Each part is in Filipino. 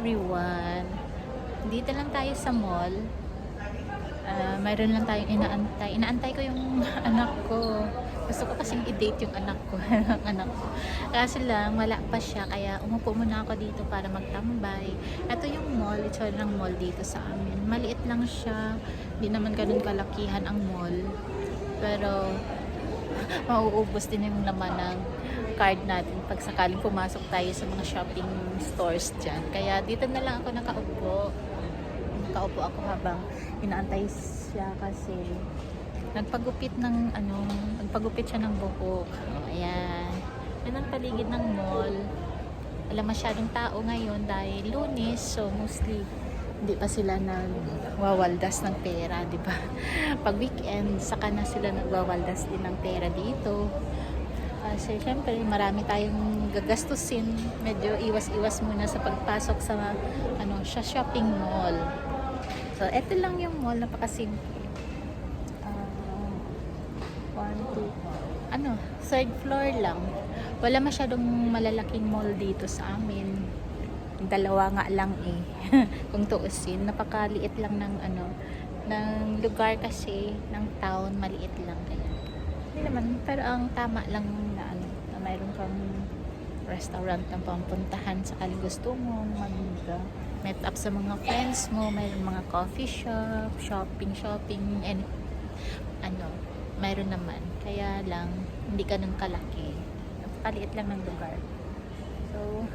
everyone! Dito lang tayo sa mall. Ah, mayroon lang tayong inaantay. Inaantay ko yung anak ko. Gusto ko kasing i-date yung anak ko. anak ko. Kaso lang, wala pa siya. Kaya umupo muna ako dito para magtambay. Ito yung mall. Ito ng mall dito sa amin. Maliit lang siya. Hindi naman ganun kalakihan ang mall. Pero, mauubos din yung laman ng card natin pag sakaling pumasok tayo sa mga shopping stores dyan. Kaya dito na lang ako nakaupo. Nakaupo ako habang inaantay siya kasi nagpagupit ng ano, nagpagupit siya ng buhok. Ayan. Yan ang paligid ng mall. Wala masyadong tao ngayon dahil lunes, so mostly hindi pa sila nagwawaldas ng pera, di ba? Pag weekend, saka na sila nagwawaldas din ng pera dito. Kasi syempre, marami tayong gagastusin. Medyo iwas-iwas muna sa pagpasok sa ano, sa shopping mall. So, eto lang yung mall, napakasimple. Ah, one, two, ano, third floor lang. Wala masyadong malalaking mall dito sa amin. Dalawa nga lang eh. Kung tuusin, napakaliit lang ng ano, ng lugar kasi, ng town, maliit lang kaya. Hindi naman, pero ang tama lang na ano, na mayroon kang restaurant na pampuntahan sa kaling gusto mo, mag uh, meet up sa mga friends mo, mayroon mga coffee shop, shopping, shopping, and ano, mayroon naman. Kaya lang, hindi ganun kalaki. Napakaliit lang ng lugar. So,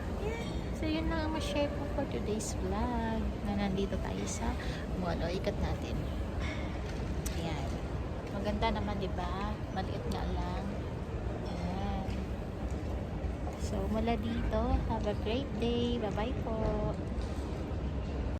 yun lang ang ma-share ko for today's vlog na nandito tayo sa mall. O, ikat natin. Ayan. Maganda naman, di ba? Maliit nga lang. Ayan. So, mula dito, have a great day. Bye-bye po.